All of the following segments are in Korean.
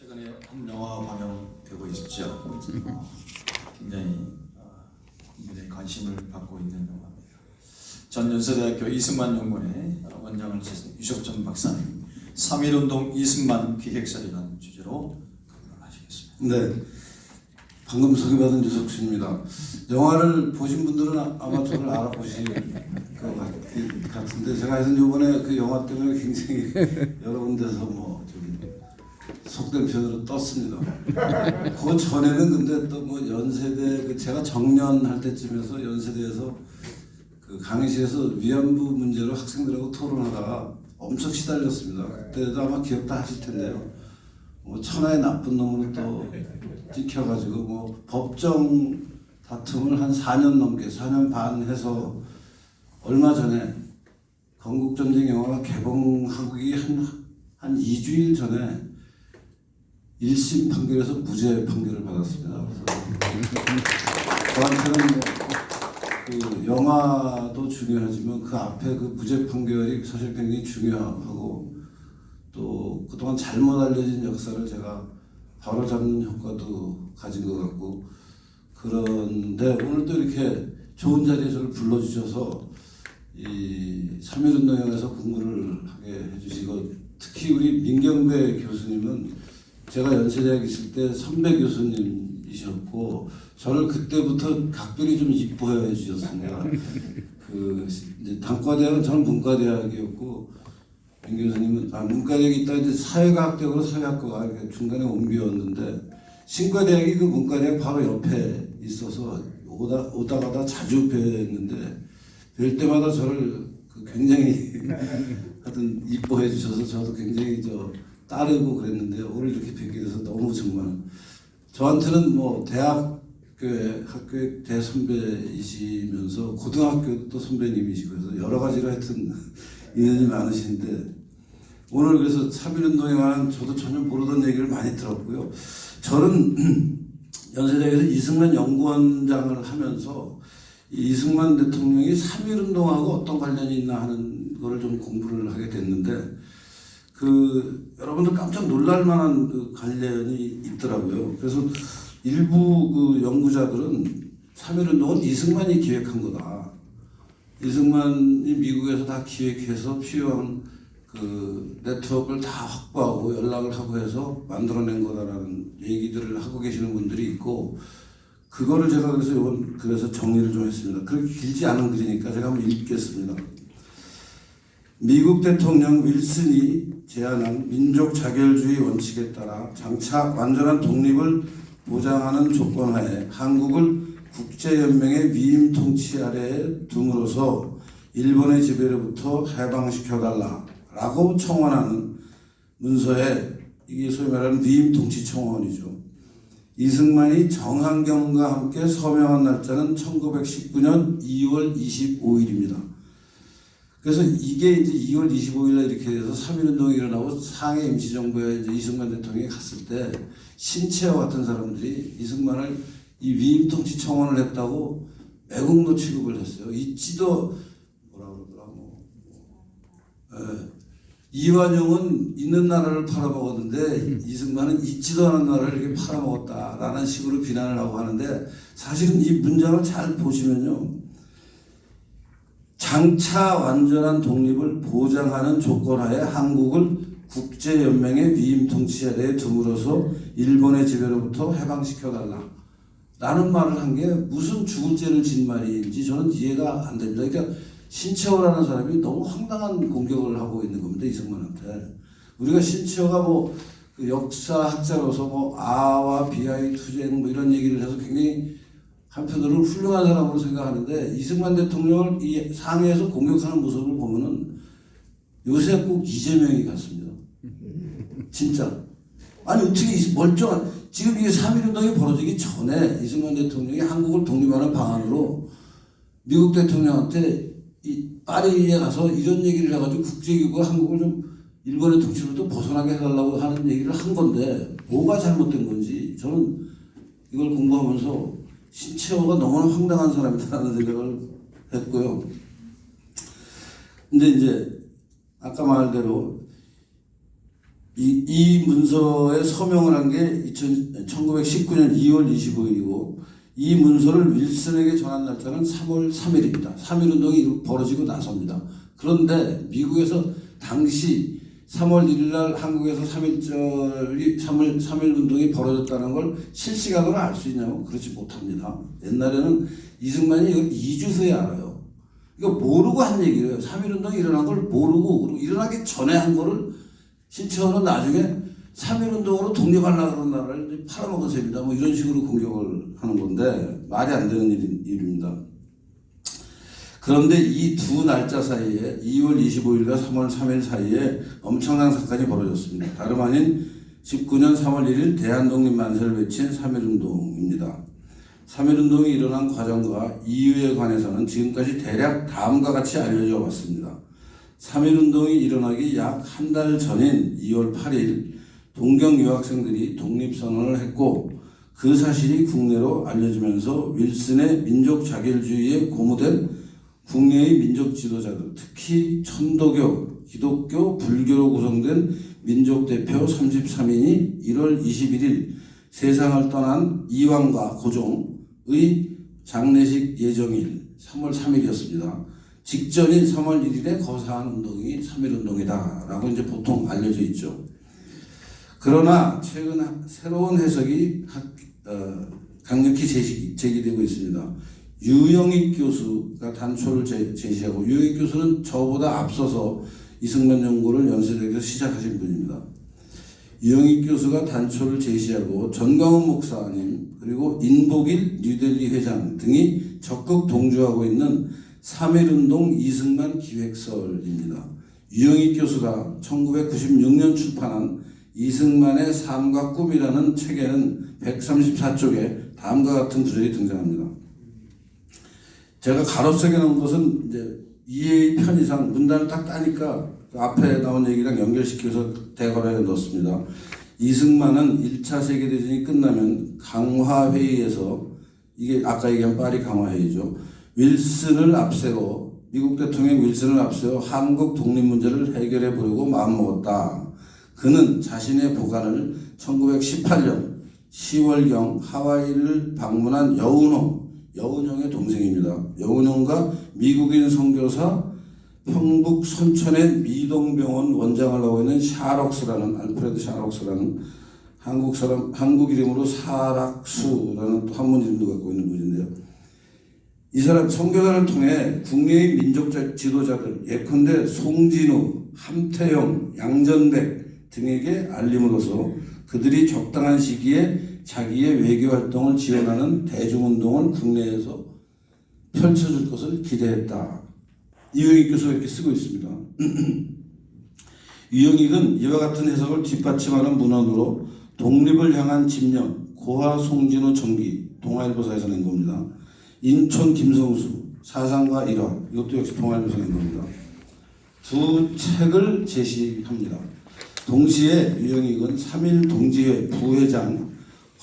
최근에 한 영화 방영되고 있죠. 어, 굉장히 어, 관심을 받고 있는 영화입니다. 전 연세대학교 이승만 연구원의 원장을 지신 유석전 박사님 3.1운동 이승만 기획설이라는 주제로 강연하시겠습니다. 네. 방금 소개받은 유석수입니다. 영화를 보신 분들은 아- 아마 저를 알아보실 것 같- 같은데 제가 하여튼 이번에 그 영화 때문에 굉장히 여러 군데서 뭐좀 속된 표현으로 떴습니다. 그 전에는 근데 또 뭐 연세대 그 제가 정년할 때쯤에서 연세대에서 그 강의실에서 위안부 문제로 학생들하고 토론하다가 엄청 시달렸습니다. 그때도 아마 기억 다 하실 텐데요. 뭐 천하의 나쁜 놈으로 또 찍혀가지고 뭐 법정 다툼을 한 4년 넘게 4년 반 해서 얼마 전에 건국전쟁 영화가 개봉하기 한, 한 2주일 전에 1심 판결에서 무죄 판결을 받았습니다. 저한테는 뭐그 영화도 중요하지만 그 앞에 그 무죄 판결이 사실 굉장히 중요하고 또 그동안 잘못 알려진 역사를 제가 바로잡는 효과도 가진 것 같고 그런데 오늘 또 이렇게 좋은 자리에 저를 불러주셔서 이 3.1운동에서 공부를 하게 해주시고 특히 우리 민경배 교수님은 제가 연세대학 있을 때 선배 교수님이셨고 저를 그때부터 각별히 좀 이뻐해 주셨습니다. 그 이제 단과대학은 저는 문과대학이었고 민 교수님은 아 문과대학이 있다 이제 사회과학대학으로 사회학과가 이렇게 중간에 옮겨왔는데 신과대학이 그 문과대학 바로 옆에 있어서 오다 오다 가다 자주 뵀는데 뵐 때마다 저를 그 굉장히 하여튼 이뻐해 주셔서 저도 굉장히 저 따르고 그랬는데 오늘 이렇게 뵙게 돼서 너무 정말 저한테는 뭐 대학교에 학교의 대선배이시면서 고등학교 또 선배님이시고 해서 여러 가지로 하여튼 인연이 많으신데 오늘 그래서 3.1운동에 관한 저도 전혀 모르던 얘기를 많이 들었고요. 저는 연세대에서 이승만 연구원장을 하면서 이 이승만 대통령이 3.1운동하고 어떤 관련이 있나 하는 거를 좀 공부를 하게 됐는데 그 여러분들 깜짝 놀랄 만한 그 관련이 있더라고요. 그래서 일부 그 연구자들은 3.1운동은 이승만이 기획한 거다. 이승만이 미국에서 다 기획해서 필요한 그 네트워크를 다 확보하고 연락을 하고 해서 만들어낸 거다라는 얘기들을 하고 계시는 분들이 있고 그거를 제가 그래서 이번 그래서 정리를 좀 했습니다. 그렇게 길지 않은 글이니까 제가 한번 읽겠습니다. 미국 대통령 윌슨이 제안한 민족 자결주의 원칙에 따라 장차 완전한 독립을 보장하는 조건하에 한국을 국제연맹의 위임 통치 아래에 둠으로써 일본의 지배로부터 해방시켜달라라고 청원하는 문서에 이게 소위 말하는 위임 통치 청원이죠. 이승만이 정한경과 함께 서명한 날짜는 1919년 2월 25일입니다. 그래서 이게 이제 2월 25일에 이렇게 돼서 3.1운동이 일어나고 상해 임시정부에 이제 이승만 대통령이 갔을 때 신채와 같은 사람들이 이승만을 이 위임통치 청원을 했다고 매국노 취급을 했어요. 있지도 뭐라 그러더라 뭐 예. 이완용은 있는 나라를 팔아먹었는데 이승만은 있지도 않은 나라를 이렇게 팔아먹었다라는 식으로 비난을 하고 하는데 사실은 이 문장을 잘 보시면요. 장차 완전한 독립을 보장하는 조건하에 한국을 국제연맹의 위임 통치 아래에 둠으로써 일본의 지배로부터 해방시켜달라. 라는 말을 한 게 무슨 죽을 죄를 진 말인지 저는 이해가 안 됩니다. 그러니까 신채호라는 사람이 너무 황당한 공격을 하고 있는 겁니다. 이승만한테. 우리가 신채호가 뭐그 역사학자로서 뭐 아와 비아의 투쟁 뭐 이런 얘기를 해서 굉장히 한편으로는 훌륭한 사람으로 생각하는데 이승만 대통령을 이 상해에서 공격하는 모습을 보면은 요새 꼭 이재명이 같습니다. 진짜. 아니 어떻게 이 멀쩡한 지금 이게 3.1운동이 벌어지기 전에 이승만 대통령이 한국을 독립하는 방안으로 미국 대통령한테 이 파리에 가서 이런 얘기를 해가지고 국제기구가 한국을 좀 일본의 통치로부터 벗어나게 해달라고 하는 얘기를 한 건데 뭐가 잘못된 건지 저는 이걸 공부하면서 신채호가 너무나 황당한 사람이다라는 생각을 했고요. 근데 이제 아까 말대로 이, 이 문서에 서명을 한 게 1919년 2월 25일이고 이 문서를 윌슨에게 전한 날짜는 3월 3일입니다. 3일 운동이 벌어지고 나서입니다. 그런데 미국에서 당시 3월 1일 날 한국에서 3일절이 3월 3일 운동이 벌어졌다는 걸 실시간으로 알 수 있냐고 그렇지 못합니다. 옛날에는 이승만이 이걸 2주 후에 알아요. 이거 모르고 한 얘기예요. 3일 운동이 일어난 걸 모르고 그리고 일어나기 전에 한 거를 신청은 나중에 3일 운동으로 독립하려고 그런 나라를 팔아먹은 셈이다. 뭐 이런 식으로 공격을 하는 건데 말이 안 되는 일, 일입니다. 그런데 이 두 날짜 사이에 2월 25일과 3월 3일 사이에 엄청난 사건이 벌어졌습니다. 다름 아닌 19년 3월 1일 대한독립 만세를 외친 3.1운동입니다. 3.1운동이 일어난 과정과 이유에 관해서는 지금까지 대략 다음과 같이 알려져 왔습니다. 3.1운동이 일어나기 약 한 달 전인 2월 8일 동경 유학생들이 독립선언을 했고 그 사실이 국내로 알려지면서 윌슨의 민족 자결주의에 고무된 국내의 민족 지도자들, 특히 천도교, 기독교, 불교로 구성된 민족 대표 33인이 1월 21일 세상을 떠난 이왕과 고종의 장례식 예정일 3월 3일이었습니다. 직전인 3월 1일에 거사한 운동이 3.1운동이다 라고 이제 보통 알려져 있죠. 그러나 최근 새로운 해석이 어, 강력히 제기되고 있습니다. 유영익 교수가 단초를 제, 제시하고 유영익 교수는 저보다 앞서서 이승만 연구를 연세대에서 시작하신 분입니다. 유영익 교수가 단초를 제시하고 전광훈 목사님 그리고 인복일 뉴델리 회장 등이 적극 동조하고 있는 3.1운동 이승만 기획설입니다. 유영익 교수가 1996년 출판한 이승만의 삶과 꿈이라는 책에는 134쪽에 다음과 같은 구절이 등장합니다. 제가 가로 쓰게 놓은 것은 이제 이해의 편의상 문단을 딱 따니까 그 앞에 나온 얘기랑 연결시켜서 대괄호에 넣었습니다. 이승만은 1차 세계대전이 끝나면 강화회의에서 이게 아까 얘기한 파리 강화회의죠. 윌슨을 앞세워 미국 대통령 윌슨을 앞세워 한국 독립 문제를 해결해 보려고 마음먹었다. 그는 자신의 보관을 1918년 10월경 하와이를 방문한 여운호, 여운형의 동생입니다. 여운형과 미국인 선교사 평북 선천의 미동병원 원장을 하고 있는 샤록스라는 알프레드 샤록스라는 한국 사람 한국 이름으로 사락수라는 또 한문 이름도 갖고 있는 분인데요. 이 사람 선교사를 통해 국내의 민족 지도자들 예컨대 송진우, 함태영, 양전백 등에게 알림으로써 그들이 적당한 시기에 자기의 외교 활동을 지원하는 대중운동을 국내에서 펼쳐줄 것을 기대했다. 이영익 교수가 이렇게 쓰고 있습니다. 이영익은 이와 같은 해석을 뒷받침하는 문헌으로 독립을 향한 집념, 고화 송진호 정기, 동아일보사에서 낸 겁니다. 인촌 김성수, 사상과 일화, 이것도 역시 동아일보에서 낸 겁니다. 두 책을 제시합니다. 동시에 유영익은 3.1 동지회 부회장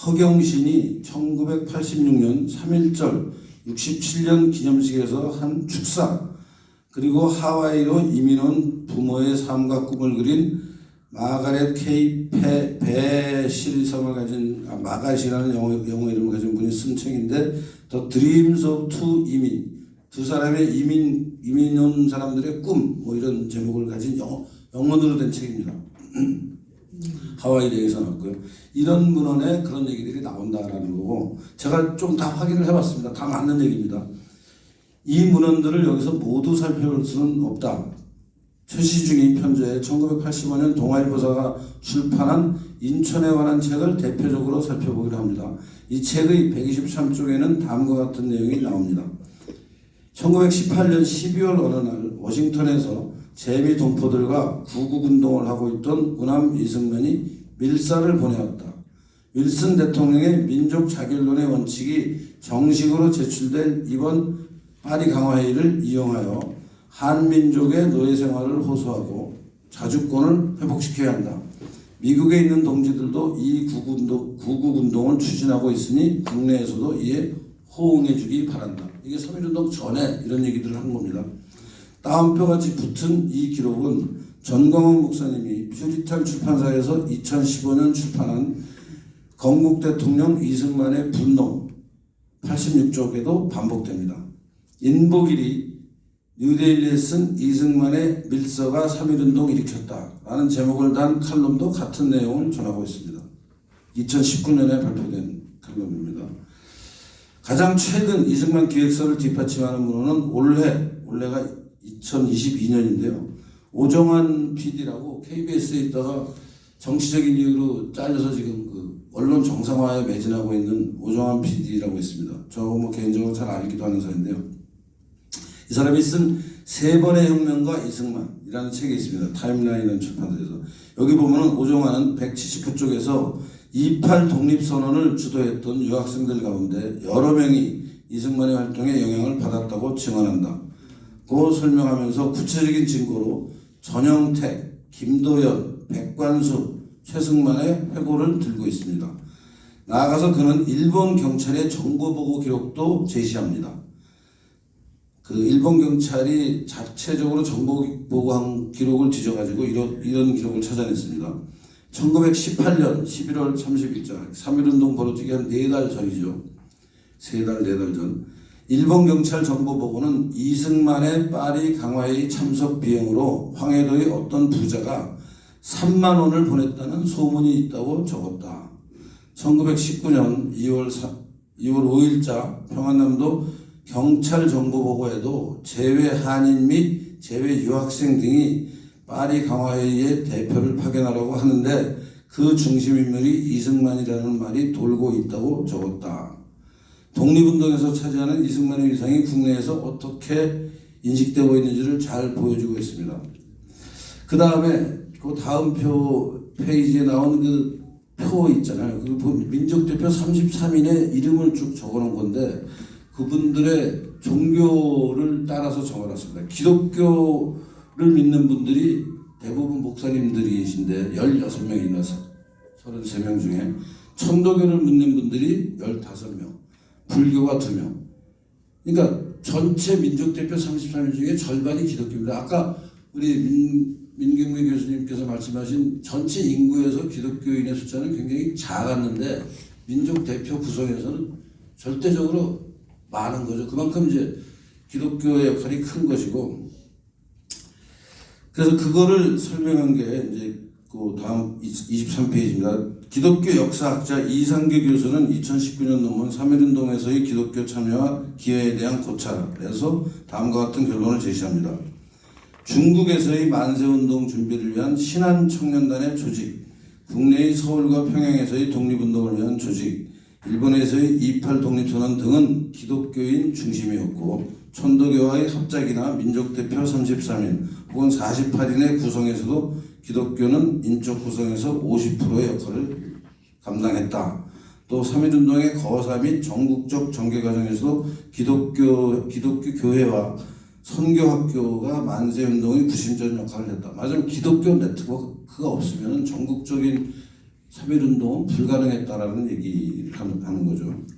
허경신이 1986년 3.1절 67년 기념식에서 한 축사 그리고 하와이로 이민 온 부모의 삶과 꿈을 그린 마가렛 케이 페, 베실성을 가진 아, 마가렛이라는 영어, 영어 이름을 가진 분이 쓴 책인데 Dreams of Two 이민 두 사람의 이민 이민 온 사람들의 꿈 뭐 이런 제목을 가진 영어 영어로 된 책입니다. 하와이 대해서 나왔고요. 이런 문헌에 그런 얘기들이 나온다라는 거고 제가 좀 다 확인을 해봤습니다. 다 맞는 얘기입니다. 이 문헌들을 여기서 모두 살펴볼 수는 없다. 최시중이 편제에 1985년 동아일보사가 출판한 인천에 관한 책을 대표적으로 살펴보기로 합니다. 이 책의 123쪽에는 다음과 같은 내용이 나옵니다. 1918년 12월 어느 날 워싱턴에서 재미 동포들과 구국운동을 하고 있던 우남 이승만이 밀사를 보내었다. 윌슨 대통령의 민족 자결론의 원칙이 정식으로 제출된 이번 파리 강화회의를 이용하여 한민족의 노예 생활을 호소하고 자주권을 회복시켜야 한다. 미국에 있는 동지들도 이 구국운동, 구국운동을 추진하고 있으니 국내에서도 이에 호응해주기 바란다. 이게 3.1운동 전에 이런 얘기들을 한 겁니다. 따옴표같이 붙은 이 기록은 전광훈 목사님이 퓨리탄 출판사에서 2015년 출판한 건국 대통령 이승만의 분노 86쪽에도 반복됩니다. 인보길이 뉴데일리에 쓴 이승만의 밀서가 3.1운동 일으켰다 라는 제목을 단 칼럼도 같은 내용을 전하고 있습니다. 2019년에 발표된 칼럼입니다. 가장 최근 이승만 기획서를 뒷받침하는 문헌은 올해, 올해가 2022년인데요. 오정환 PD라고 KBS에 있다가 정치적인 이유로 잘려서 지금 그 언론 정상화에 매진하고 있는 오정환 PD라고 있습니다. 저 뭐 개인적으로 잘 알기도 하는 사람인데요. 이 사람이 쓴 세 번의 혁명과 이승만이라는 책이 있습니다. 타임라인은 출판사에서 여기 보면은 오정환은 179쪽에서 28 독립선언을 주도했던 유학생들 가운데 여러 명이 이승만의 활동에 영향을 받았다고 증언한다. 고 설명하면서 구체적인 증거로 전영택, 김도연, 백관수, 최승만의 회고를 들고 있습니다. 나아가서 그는 일본 경찰의 정보보고 기록도 제시합니다. 그 일본 경찰이 자체적으로 정보 보고한 기록을 뒤져가지고 이런, 이런 기록을 찾아냈습니다. 1918년 11월 30일자 3.1운동 벌어지기 한네달 전이죠. 세 달, 네달 전. 일본 경찰 정보 보고는 이승만의 파리 강화회의 참석 비용으로 황해도의 어떤 부자가 3만 원을 보냈다는 소문이 있다고 적었다. 1919년 2월 4, 2월 5일자 평안남도 경찰 정보 보고에도 재외 한인 및 재외 유학생 등이 파리 강화회의의 대표를 파견하라고 하는데 그 중심 인물이 이승만이라는 말이 돌고 있다고 적었다. 독립운동에서 차지하는 이승만의 위상이 국내에서 어떻게 인식되고 있는지를 잘 보여주고 있습니다. 그 다음에 그 다음 표 페이지에 나온 그 표 있잖아요. 그 민족대표 33인의 이름을 쭉 적어놓은 건데 그분들의 종교를 따라서 적어놨습니다. 기독교를 믿는 분들이 대부분 목사님들이신데 16명이나 33명 중에 천도교를 믿는 분들이 15명, 불교가 2명. 그러니까 전체 민족대표 33인 중에 절반이 기독교입니다. 아까 우리 민, 민경미 교수님께서 말씀하신 전체 인구에서 기독교인의 숫자는 굉장히 작았는데 민족 대표 구성에서는 절대적으로 많은 거죠. 그만큼 이제 기독교의 역할이 큰 것이고 그래서 그거를 설명한 게 이제 그 다음 23페이지입니다. 기독교 역사학자 이상계 교수는 2019년 논문 3.1운동에서의 기독교 참여와 기여에 대한 고찰에서 다음과 같은 결론을 제시합니다. 중국에서의 만세운동 준비를 위한 신한 청년단의 조직, 국내의 서울과 평양에서의 독립운동을 위한 조직, 일본에서의 28 독립선언 등은 기독교인 중심이었고 천도교와의 합작이나 민족대표 33인 혹은 48인의 구성에서도 기독교는 인적 구성에서 50%의 역할을 감당했다. 또 3.1운동의 거사 및 전국적 전개 과정에서도 기독교, 기독교 교회와 선교학교가 만세운동의 구심전 역할을 했다. 맞으면 기독교 네트워크가 없으면 전국적인 3.1운동은 불가능했다라는 얘기를 하는 거죠.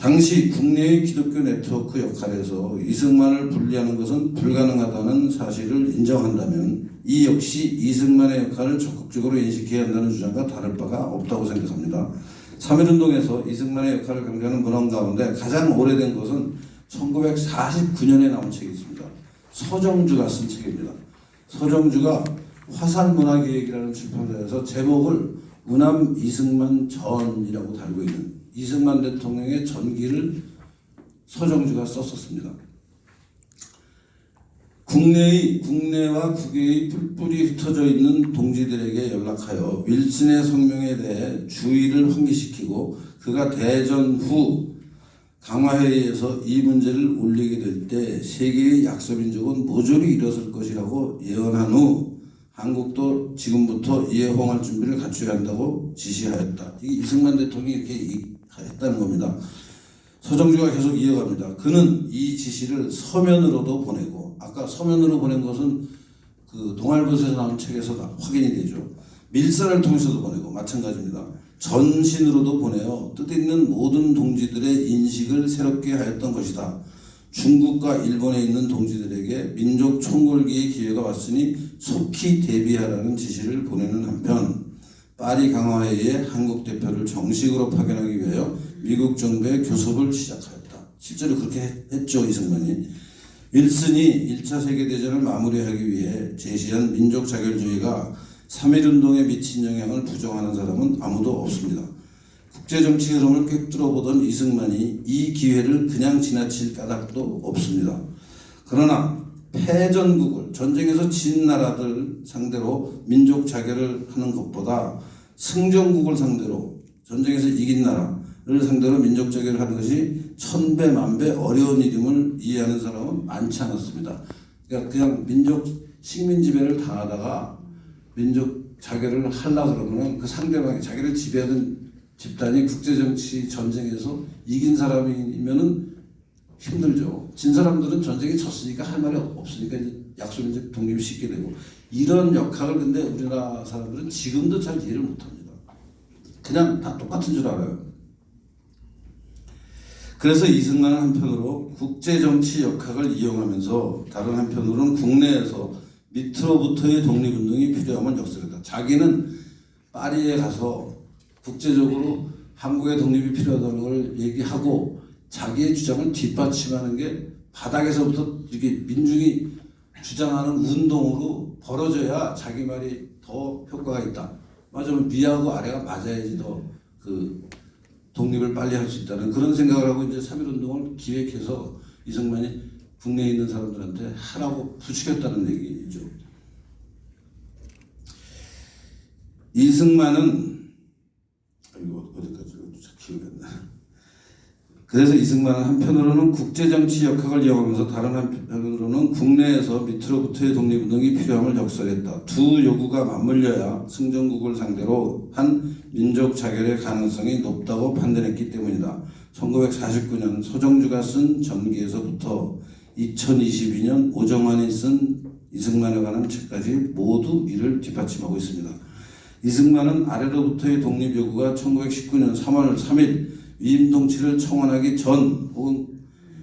당시 국내의 기독교 네트워크 역할에서 이승만을 분리하는 것은 불가능하다는 사실을 인정한다면 이 역시 이승만의 역할을 적극적으로 인식해야 한다는 주장과 다를 바가 없다고 생각합니다. 3.1운동에서 이승만의 역할을 강조하는 문헌 가운데 가장 오래된 것은 1949년에 나온 책이 있습니다. 서정주가 쓴 책입니다. 서정주가 화산문화기획이라는 출판사에서 제목을 우남 이승만 전이라고 달고 있는 이승만 대통령의 전기를 서정주가 썼었습니다. 국내의 국내와 국외의 뿔뿔이 흩어져 있는 동지들에게 연락하여 윌슨의 성명에 대해 주의를 환기시키고 그가 대전 후 강화회의에서 이 문제를 올리게 될 때 세계의 약소민족은 모조리 일어설 것이라고 예언한 후 한국도 지금부터 호응할 준비를 갖춰야 한다고 지시하였다. 이 이승만 대통령이 이렇게 했다는 겁니다. 서정주가 계속 이어갑니다. 그는 이 지시를 서면으로도 보내고 아까 서면으로 보낸 것은 그 동아일보에서 나온 책에서 다 확인이 되죠. 밀사를 통해서도 보내고 마찬가지입니다. 전신으로도 보내어 뜻 있는 모든 동지들의 인식을 새롭게 하였던 것이다. 중국과 일본에 있는 동지들에게 민족 총궐기의 기회가 왔으니 속히 대비하라는 지시를 보내는 한편 파리 강화회의에 한국 대표를 정식으로 파견하기 위하여 미국 정부의 교섭을 시작하였다. 실제로 그렇게 했- 했죠 이승만이. 윌슨이 1차 세계대전을 마무리하기 위해 제시한 민족 자결주의가 3.1운동에 미친 영향을 부정하는 사람은 아무도 없습니다. 국제정치 흐름을 꿰뚫어 보던 이승만이 이 기회를 그냥 지나칠 까닭도 없습니다. 그러나 패전국을 전쟁에서 진 나라들 상대로 민족 자결을 하는 것보다 승전국을 상대로 전쟁에서 이긴 나라를 상대로 민족 자결을 하는 것이 천배 만배 어려운 일임을 이해하는 사람은 많지 않았습니다. 그러니까 그냥 민족 식민 지배를 당하다가 민족 자결을 하려 그러면 그 상대방이 자기를 지배하는 집단이 국제 정치 전쟁에서 이긴 사람이면은 힘들죠. 진 사람들은 전쟁에 졌으니까 할 말이 없으니까 이제 약속을 이제 독립을 싣게 되고 이런 역학을 근데 우리나라 사람들은 지금도 잘 이해를 못합니다. 그냥 다 똑같은 줄 알아요. 그래서 이승만은 한편으로 국제정치 역학을 이용하면서 다른 한편으로는 국내에서 밑으로부터의 독립운동이 필요함을 역설했다. 자기는 파리에 가서 국제적으로 한국의 독립이 필요하다는 걸 얘기하고 자기의 주장을 뒷받침하는 게 바닥에서부터 이렇게 민중이 주장하는 운동으로 벌어져야 자기 말이 더 효과가 있다. 맞으면 위하고 아래가 맞아야지 더 그 독립을 빨리 할 수 있다는 그런 생각을 하고 이제 3.1 운동을 기획해서 이승만이 국내에 있는 사람들한테 하라고 부추겼다는 얘기죠. 이승만은 이거 어디까지 기억이 안 나. 그래서 이승만은 한편으로는 국제정치 역학을 이용하면서 다른 한편으로는 국내에서 밑으로부터의 독립운동이 필요함을 역설했다. 두 요구가 맞물려야 승전국을 상대로 한 민족 자결의 가능성이 높다고 판단했기 때문이다. 1949년 서정주가 쓴 전기에서부터 2022년 오정환이 쓴 이승만에 관한 책까지 모두 이를 뒷받침하고 있습니다. 이승만은 아래로부터의 독립 요구가 1919년 3월 3일 위임 통치를 청원하기 전 혹은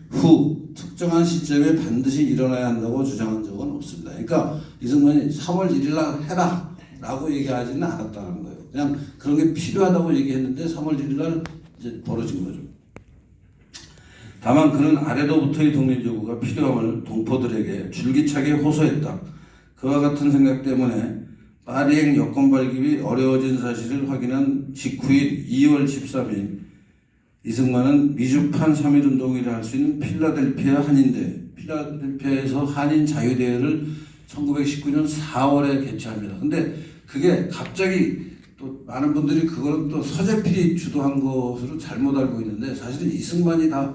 후 특정한 시점에 반드시 일어나야 한다고 주장한 적은 없습니다. 그러니까 이승만이 3월 1일 날 해라 라고 얘기하지는 않았다는 거예요. 그냥 그런 게 필요하다고 얘기했는데 3월 1일 날 이제 벌어진 거죠. 다만 그는 아래로부터의 독립 요구가 필요함을 동포들에게 줄기차게 호소했다. 그와 같은 생각 때문에 파리행 여권 발급이 어려워진 사실을 확인한 직후인 2월 13일 이승만은 미주판 3.1운동이라 할 수 있는 필라델피아 한인대 필라델피아에서 한인 자유대회를 1919년 4월에 개최합니다. 근데 그게 갑자기 또 많은 분들이 그거는 또 서재필이 주도한 것으로 잘못 알고 있는데 사실은 이승만이 다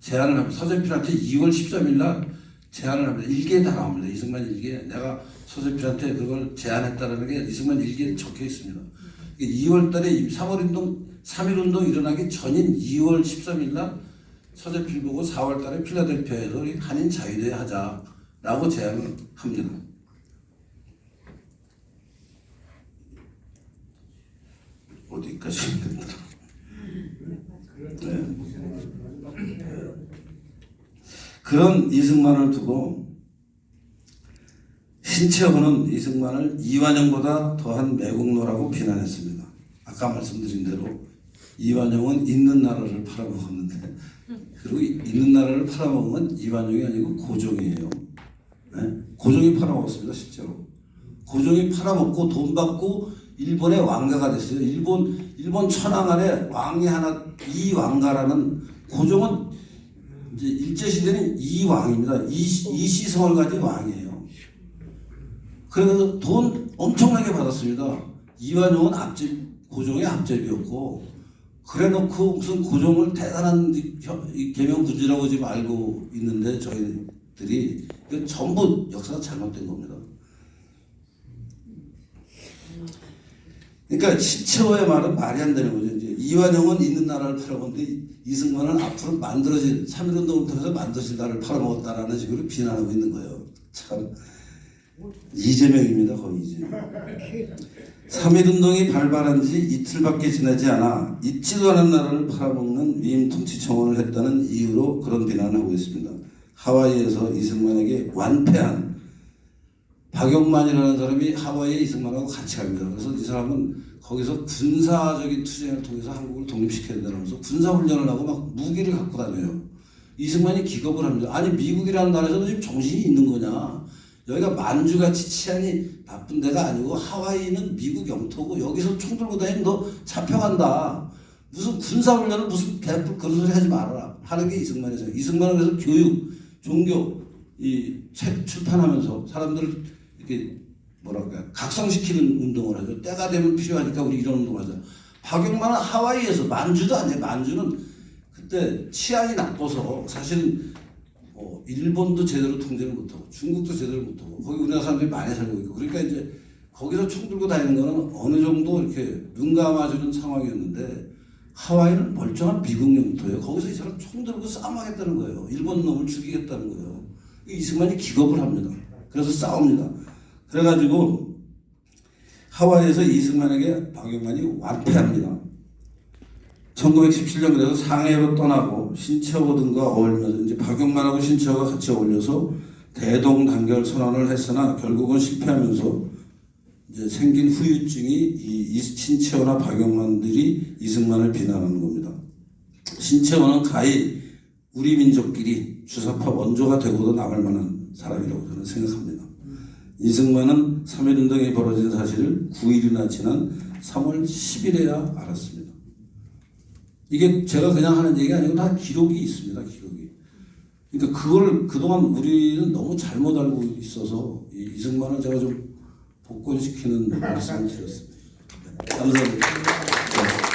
제안을 합니다. 서재필한테 2월 13일 날 제안을 합니다. 일기에 다 나옵니다. 이승만 일기에 내가 서재필한테 그걸 제안했다는 게 이승만 일기에 적혀 있습니다. 2월 달에 3월 운동, 3일 운동 일어나기 전인 2월 13일 날 서재필 보고 4월 달에 필라델피아에서 우리 한인 자유대회 하자라고 제안을 합니다. 어디까지 했더라? 네. 그런 이승만을 두고 신채호는 이승만을 이완영보다 더한 매국노라고 비난했습니다. 아까 말씀드린 대로 이완영은 있는 나라를 팔아먹었는데 그리고 이- 있는 나라를 팔아먹은 건 이완영이 아니고 고종이에요. 네? 고종이 팔아먹었습니다 실제로. 고종이 팔아먹고 돈 받고 일본의 왕가가 됐어요. 일본 일본 천황 안에 왕이 하나 이 왕가라는 고종은 이제 일제 시대는 이 왕입니다. 이, 이 시성을 가진 왕이에요. 그래서 돈 엄청나게 받았습니다. 이완용은 앞집 고종의 앞집이었고 그래 놓고 무슨 고종을 대단한 혀- 이 개명군주라고 지금 알고 있는데 저희들이 이거 전부 역사가 잘못된 겁니다. 그러니까 신채호의 말은 말이 안 되는 거죠. 이제 이완용은 있는 나라를 팔아먹는데 이승만은 앞으로 만들어질 3.1운동을 통해서 만들어질 나라를 팔아먹었다라는 식으로 비난하고 있는 거예요. 참 이재명입니다. 거의 이재명. 3.1 운동이 발발한 지 이틀밖에 지나지 않아 있지도 않은 나라를 팔아먹는 위임 통치 청원을 했다는 이유로 그런 비난을 하고 있습니다. 하와이에서 이승만에게 완패한 박용만이라는 사람이 하와이에 이승만하고 같이 갑니다. 그래서 이 사람은 거기서 군사적인 투쟁을 통해서 한국을 독립시켜야 된다면서 군사훈련을 하고 막 무기를 갖고 다녀요. 이승만이 기겁을 합니다. 아니 미국이라는 나라에서는 지금 정신이 있는 거냐? 여기가 만주같이 치안이 나쁜 데가 아니고 하와이는 미국 영토고 여기서 총 들고 다니면 너 잡혀간다. 무슨 군사훈련을 무슨 개뿔 그런 소리 하지 말아라. 하는 게 이승만이죠. 이승만은 그래서 교육, 종교, 이 책 출판하면서 사람들을 이렇게 뭐랄까 각성시키는 운동을 하죠. 때가 되면 필요하니까 우리 이런 운동을 하자. 박용만은 하와이에서 만주도 아니에요. 만주는 그때 치안이 나빠서 사실은 어, 일본도 제대로 통제를 못하고 중국도 제대로 못하고 거기 우리나라 사람들이 많이 살고 있고 그러니까 이제 거기서 총 들고 다니는 거는 어느 정도 이렇게 눈 감아주는 상황이었는데 하와이는 멀쩡한 미국 영토예요. 거기서 이 사람 총 들고 싸움하겠다는 거예요. 일본 놈을 죽이겠다는 거예요. 이승만이 기겁을 합니다. 그래서 싸웁니다. 그래가지고 하와이에서 이승만에게 박용만이 완패합니다. 1917년 그래서 상해로 떠나고 신채호 등과 어울리면서 이제 박용만하고 신채호가 같이 어울려서 대동 단결 선언을 했으나 결국은 실패하면서 이제 생긴 후유증이 이, 이 신채호나 박용만들이 이승만을 비난하는 겁니다. 신채호는 가히 우리 민족끼리 주사파 원조가 되고도 남을 만한 사람이라고 저는 생각합니다. 이승만은 3.1운동이 벌어진 사실을 9일이나 지난 3월 10일에야 알았습니다. 이게 제가 그냥 하는 얘기가 아니고 다 기록이 있습니다. 기록이. 그러니까 그걸 그동안 우리는 너무 잘못 알고 있어서 이 이승만을 제가 좀 복권시키는 말씀을 드렸습니다. 네, 감사합니다. 네.